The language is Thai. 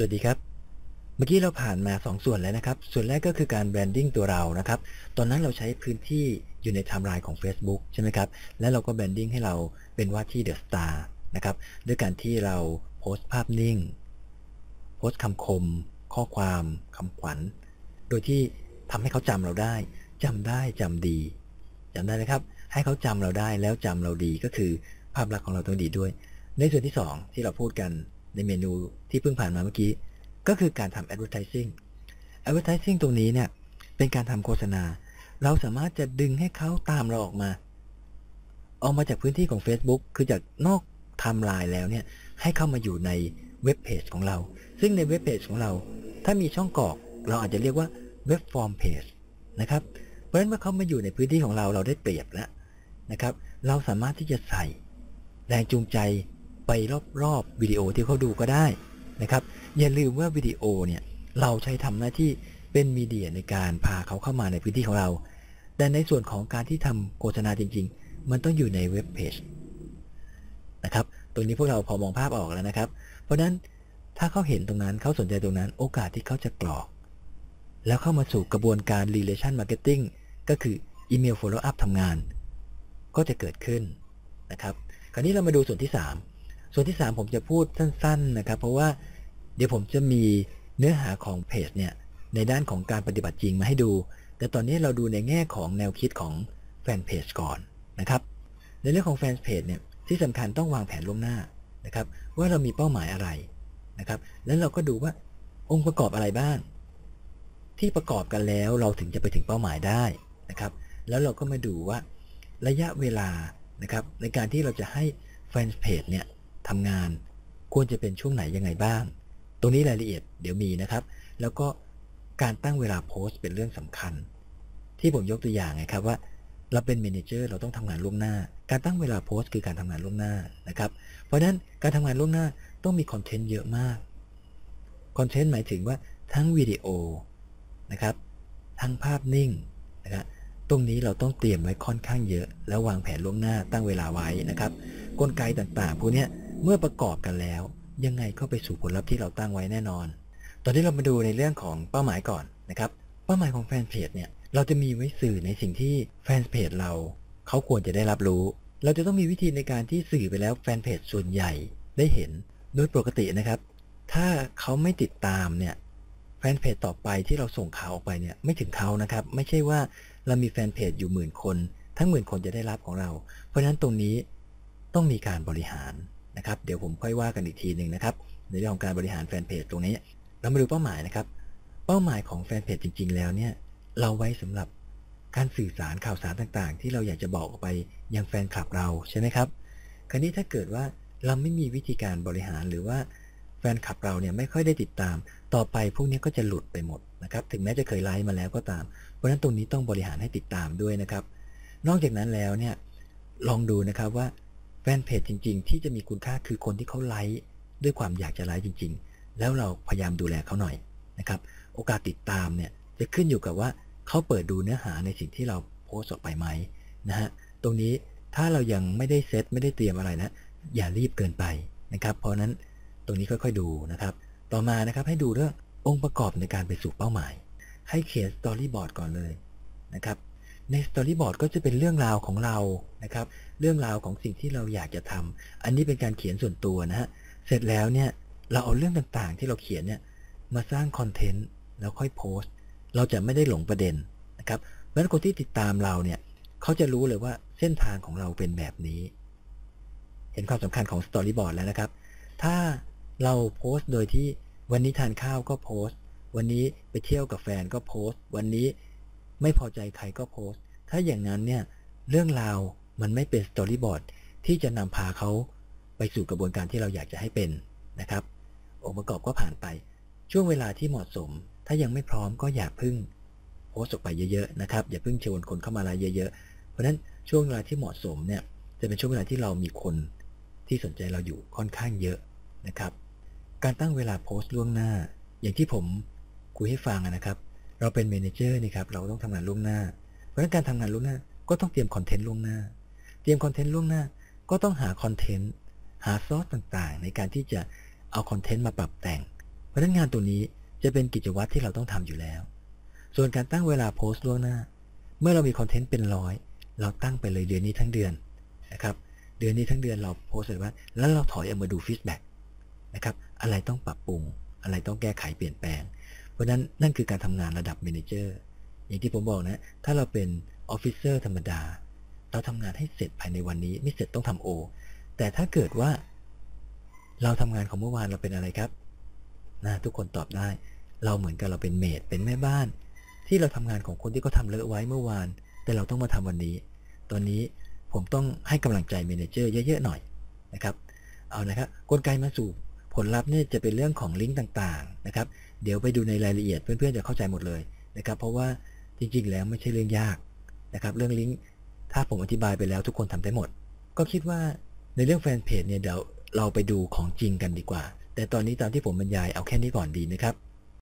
สวัสดีครับ เมื่อกี้เราผ่านมา 2 ส่วนแล้วนะครับ ส่วนแรกก็คือการแบรนดิ้งตัวเรานะครับ ตอนนั้นเราใช้พื้นที่อยู่ในไทม์ไลน์ของ Facebook ใช่ไหมครับ และเราก็แบรนดิ้งให้เราเป็นว่าที่เดอะสตาร์นะครับ ด้วยการที่เราโพสต์ภาพนิ่ง โพสต์คำคม ข้อความคำขวัญ โดยที่ทำให้เขาจำเราได้จำได้จำดีจำได้ไหมครับ ให้เขาจำเราได้แล้วจำเราดีก็คือภาพลักษณ์ของเราต้องดีด้วย ในส่วนที่ 2 ที่เราพูดกัน ในเมนูที่เพิ่งผ่านมาเมื่อกี้ ก็คือการทำ advertising advertising ตรงนี้เนี่ยเป็นการทำโฆษณา เราสามารถจะดึงให้เขาตามเราออกมา ออกมาจากพื้นที่ของ Facebook คือจากนอกไทม์ไลน์แล้วเนี่ยให้เข้ามาอยู่ในเว็บเพจของเรา ซึ่งในเว็บเพจของเรา ถ้ามีช่องกรอก เราอาจจะเรียกว่าเว็บฟอร์มเพจนะครับ เพราะฉะนั้นเมื่อเขามาอยู่ในพื้นที่ของเราเราได้เปรียบแล้วนะครับ เราสามารถที่จะใส่แรงจูงใจ ไปรอบๆวิดีโอที่เขาดูก็ได้นะครับ อย่าลืมว่าวิดีโอเนี่ยเราใช้ทำหน้าที่เป็นมีเดียในการพาเขาเข้ามาในพื้นที่ของเรา แต่ในส่วนของการที่ทำโฆษณาจริง ๆ มันต้องอยู่ในเว็บเพจนะครับ ตรงนี้พวกเราพอมองภาพออกแล้วนะครับ เพราะฉะนั้นถ้าเขาเห็นตรงนั้นเขาสนใจตรงนั้น โอกาสที่เขาจะกรอก แล้วเข้ามาสู่กระบวนการ relation marketing ก็คือ email follow up ทำงาน ก็จะเกิดขึ้นนะครับ คราวนี้เรามาดูส่วนที่ 3 ส่วนที่ 3 ผมจะพูดสั้นๆนะครับ เพราะว่าเดี๋ยวผมจะมีเนื้อหาของเพจเนี่ยในด้านของการปฏิบัติจริงมาให้ดู แต่ตอนนี้เราดูในแง่ของแนวคิดของแฟนเพจก่อนนะครับ ในเรื่องของแฟนเพจเนี่ยที่สำคัญต้องวางแผนล่วงหน้านะครับ ว่าเรามีเป้าหมายอะไรนะครับ แล้วเราก็ดูว่าองค์ประกอบอะไรบ้าง ที่ประกอบกันแล้วเราถึงจะไปถึงเป้าหมายได้นะครับ แล้วเราก็มาดูว่าระยะเวลานะครับในการที่เราจะให้แฟนเพจเนี่ย ทำงาน ควรจะเป็นช่วงไหนยังไงบ้าง ตรงนี้รายละเอียดเดี๋ยวมีนะครับ แล้วก็การตั้งเวลาโพสต์เป็นเรื่องสำคัญ ที่ผมยกตัวอย่างไงครับว่า เราเป็นเมนเจอร์เราต้องทำงานล่วงหน้า การตั้งเวลาโพสต์คือการทำงานล่วงหน้านะครับ เพราะฉะนั้นการทำงานล่วงหน้าต้องมีคอนเทนต์เยอะมาก คอนเทนต์หมายถึงว่าทั้งวิดีโอนะครับ ทั้งภาพนิ่งนะครับตรงนี้เราต้องเตรียมไว้ค่อนข้างเยอะ แล้ววางแผนล่วงหน้าตั้งเวลาไว้นะครับ กลไกต่างๆพวกนี้ เมื่อประกอบกันแล้ว ยังไงก็ไปสู่ผลลัพธ์ที่เราตั้งไว้แน่นอน ตอนนี้เรามาดูในเรื่องของเป้าหมายก่อนนะครับ เป้าหมายของแฟนเพจเนี่ย เราจะมีไว้สื่อในสิ่งที่แฟนเพจเราเขาควรจะได้รับรู้ เราจะต้องมีวิธีในการที่สื่อไปแล้วแฟนเพจส่วนใหญ่ได้เห็น โดยปกตินะครับ ถ้าเขาไม่ติดตามเนี่ย แฟนเพจต่อไปที่เราส่งข่าวออกไปเนี่ยไม่ถึงเขานะครับ ไม่ใช่ว่าเรามีแฟนเพจอยู่หมื่นคน ทั้งหมื่นคนจะได้รับของเรา เพราะฉะนั้นตรงนี้ต้องมีการบริหาร นะครับ เดี๋ยวผมค่อยว่ากันอีกทีหนึ่งนะครับ ในเรื่องของการบริหารแฟนเพจตรงนี้ เรามาดูเป้าหมายนะครับ เป้าหมายของแฟนเพจจริง ๆ แล้วเนี่ย เราไว้สำหรับการสื่อสารข่าวสารต่างๆ ที่เราอยากจะบอกออกไปยังแฟนคลับเราใช่ไหมครับ คราวนี้ถ้าเกิดว่าเราไม่มีวิธีการบริหารหรือว่าแฟนคลับเราเนี่ยไม่ค่อยได้ติดตาม ต่อไปพวกนี้ก็จะหลุดไปหมดนะครับ ถึงแม้จะเคยไลฟ์มาแล้วก็ตาม เพราะฉะนั้นตรงนี้ต้องบริหารให้ติดตามด้วยนะครับ นอกจากนั้นแล้วเนี่ยลองดูนะครับว่า นเพจจริง ๆ ที่จะมีคุณค่าคือคนที่เขาไลฟ์ด้วยความอยากจะไลฟ์จริง ๆ แล้วเราพยายามดูแลเขาหน่อยนะครับโอกาสติดตามเนี่ยจะขึ้นอยู่กับว่าเขาเปิดดูเนื้อหาในสิ่งที่เราโพสต์ออกไปไหมนะฮะตรงนี้ถ้าเรายังไม่ได้เซตไม่ได้เตรียมอะไรนะอย่ารีบเกินไปนะครับ เพราะนั้นตรงนี้ค่อยๆดูนะครับ ต่อมานะครับให้ดูเรื่ององค์ประกอบในการไปสู่เป้าหมาย ให้เขียนสตอรี่บอร์ดก่อนเลยนะครับ ในสตอรี่บอร์ดก็จะเป็นเรื่องราวของเรานะครับ เรื่องราวของสิ่งที่เราอยากจะทำอันนี้เป็นการเขียนส่วนตัวนะฮะเสร็จแล้วเนี่ยเราเอาเรื่องต่างๆ ที่เราเขียนเนี่ยมาสร้างคอนเทนต์แล้วค่อยโพสต์ เราจะไม่ได้หลงประเด็นนะครับเพราะฉะนั้นคนที่ติดตามเราเนี่ยเขาจะรู้เลยว่าเส้นทางของเราเป็นแบบนี้ เห็นความสำคัญของสตอรี่บอร์ดแล้วนะครับ ถ้าเราโพสต์โดยที่วันนี้ทานข้าวก็โพสต์ วันนี้ไปเที่ยวกับแฟนก็โพสต์ วันนี้ไม่พอใจใครก็โพสต์ ถ้าอย่างนั้นเนี่ยเรื่องราวมันไม่เป็นสตอรี่บอร์ดที่จะนำพาเขาไปสู่กระบวนการที่เราอยากจะให้เป็นนะครับ องค์ประกอบก็ผ่านไป ช่วงเวลาที่เหมาะสม ถ้ายังไม่พร้อมก็อย่าพึ่งโพสต์ออกไปเยอะๆนะครับ อย่าพึ่งชวนคนเข้ามาไลน์เยอะๆ เพราะฉะนั้นช่วงเวลาที่เหมาะสมเนี่ยจะเป็นช่วงเวลาที่เรามีคนที่สนใจเราอยู่ค่อนข้างเยอะนะครับ การตั้งเวลาโพสต์ล่วงหน้า อย่างที่ผมคุยให้ฟังนะครับ เราเป็นเมนเจอร์นี่ครับเราต้องทำงานล่วงหน้า ราะนั้นการทำงานล่วงหน้าก็ต้องเตรียมคอนเทนต์ล่วงหน้า เตรียมคอนเทนต์ล่วงหน้า ก็ต้องหาคอนเทนต์หาซอสต่างๆ ในการที่จะเอาคอนเทนต์มาปรับแต่ง เพราะนั้นงานตัวนี้จะเป็นกิจวัตรที่เราต้องทำอยู่แล้ว ส่วนการตั้งเวลาโพสต์ล่วงหน้า เมื่อเรามีคอนเทนต์เป็นร้อย เราตั้งไปเลยเดือนนี้ทั้งเดือนนะครับ เดือนนี้ทั้งเดือนเราโพสต์เลยว่าแล้วเราถอยออกมาดูฟีดแบ็กนะครับ อะไรต้องปรับปรุง อะไรต้องแก้ไขเปลี่ยนแปลง เพราะนั้นนั่นคือการทำงานระดับเมนเจอร์ อย่างที่ผมบอกนะ ถ้าเราเป็นออฟฟิเซอร์ธรรมดา เราทำงานให้เสร็จภายในวันนี้ ไม่เสร็จต้องทำโอ แต่ถ้าเกิดว่า เราทำงานของเมื่อวานเราเป็นอะไรครับนะทุกคนตอบได้ เราเหมือนกับเราเป็นเมดเป็นแม่บ้าน ที่เราทำงานของคนที่เขาทาเลอะไว้เมื่อวาน แต่เราต้องมาทำวันนี้ ตอนนี้ผมต้องให้กำลังใจเมนเจอร์เยอะๆหน่อยนะครับ เอานะครับกลไกมาสู่ผลลัพธ์เนี่ยจะเป็นเรื่องของลิงก์ต่างๆนะครับ เดี๋ยวไปดูในรายละเอียดเพื่อนๆจะเข้าใจหมดเลยนะครับ เพราะว่า จริงๆ แล้วไม่ใช่เรื่องยากนะครับ เรื่องลิงก์ถ้าผมอธิบายไปแล้วทุกคนทำได้หมด ก็คิดว่าในเรื่องแฟนเพจเนี่ยเดี๋ยวเราไปดูของจริงกันดีกว่า แต่ตอนนี้ตามที่ผมบรรยายเอาแค่นี้ก่อนดีนะครับ